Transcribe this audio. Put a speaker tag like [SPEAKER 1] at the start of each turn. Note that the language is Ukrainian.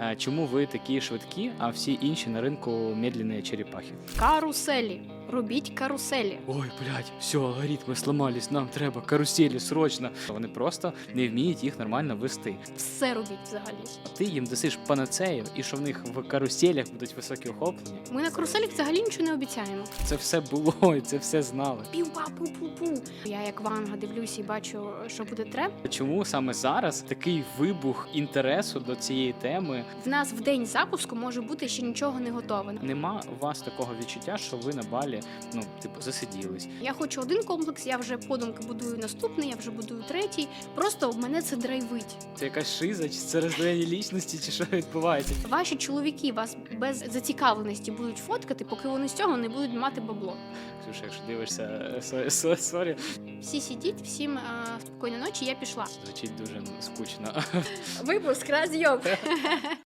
[SPEAKER 1] е, чому ви такі швидкі, а всі інші на ринку медленні черепахи.
[SPEAKER 2] Каруселі. Робіть каруселі.
[SPEAKER 1] Ой, блядь, все, алгоритми сломались, нам треба каруселі срочно. Вони просто не вміють їх нормально вести.
[SPEAKER 2] Все робіть взагалі.
[SPEAKER 1] А Ти їм дасиш панацею, і що в них в каруселях будуть високі охоплення.
[SPEAKER 2] Ми на каруселях взагалі нічого не обіцяємо.
[SPEAKER 1] Це все було, і це все знали.
[SPEAKER 2] Пів-па-пу-пу-пу. Я як ванга дивлюся і бачу, що буде треп.
[SPEAKER 1] Чому саме зараз такий вибух інтересу до цієї теми?
[SPEAKER 2] В нас в день запуску може бути ще нічого не готове.
[SPEAKER 1] Нема у вас такого відчуття, що ви на балі, ну типу, засиділись.
[SPEAKER 2] Я хочу один комплекс, я вже подумки будую наступний, я вже будую третій. Просто мене це драйвить.
[SPEAKER 1] Це якась шиза, чи це роздвоєння лічності, чи що відбувається?
[SPEAKER 2] Ваші чоловіки вас без зацікавленості будуть фоткати, поки вони з цього не будуть мати бабло.
[SPEAKER 1] Ксюша, якщо дивишся, е, со- со- сорі,
[SPEAKER 2] Всі сидіть, всім е, спокійної ночі. Я пішла.
[SPEAKER 1] звучить дуже скучно.
[SPEAKER 2] Випуск разйом.